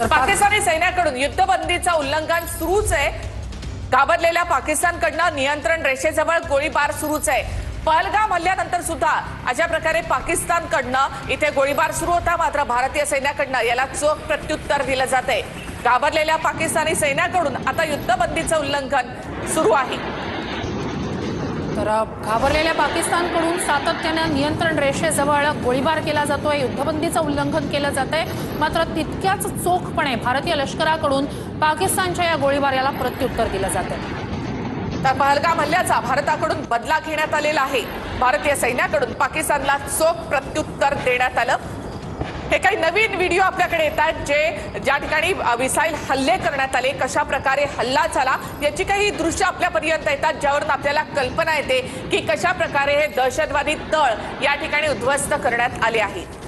पाकिस्तानी सैन्याकडून युद्धबंदीचा उल्लंघन सुरूच आहे. घाबरलेल्या पाकिस्तानकडनं नियंत्रण रेषेजवळ गोळीबार सुरूच आहे. पहलगाम हल्ल्यानंतर सुद्धा अशा प्रकारे पाकिस्तानकडनं इथे गोळीबार सुरू होता मात्र भारतीय सैन्याकडनं याला चोख प्रत्युत्तर दिलं जात आहे घाबरलेल्या पाकिस्तानी सैन्याकडून आता युद्धबंदीचं उल्लंघन सुरू आहे. तर घाबरलेल्या पाकिस्तानकडून सातत्यानं नियंत्रण रेषेजवळ गोळीबार केला जातोय युद्धबंदीचं उल्लंघन केलं जात आहे मात्र तितक्याच चोखपणे भारतीय लष्कराकडून पाकिस्तानच्या या गोळीबाराला प्रत्युत्तर दिलं जात आहे तर पहलगाम हल्ल्याचा भारताकडून बदला घेण्यात आलेला आहे. भारतीय सैन्याकडून पाकिस्तानला चोख प्रत्युत्तर देण्यात आलं. हे काही नवीन व्हिडिओ आपल्याकडे येत आहेत जे ज्या ठिकाणी मिसाईल हल्ले करण्यात आले कशा प्रकारे हल्ला झाला याची काही दृश्य आपल्यापर्यंत येतात ज्यावरून आपल्याला कल्पना येते की कशा प्रकारे हे दहशतवादी तळ या ठिकाणी उद्ध्वस्त करण्यात आले आहेत.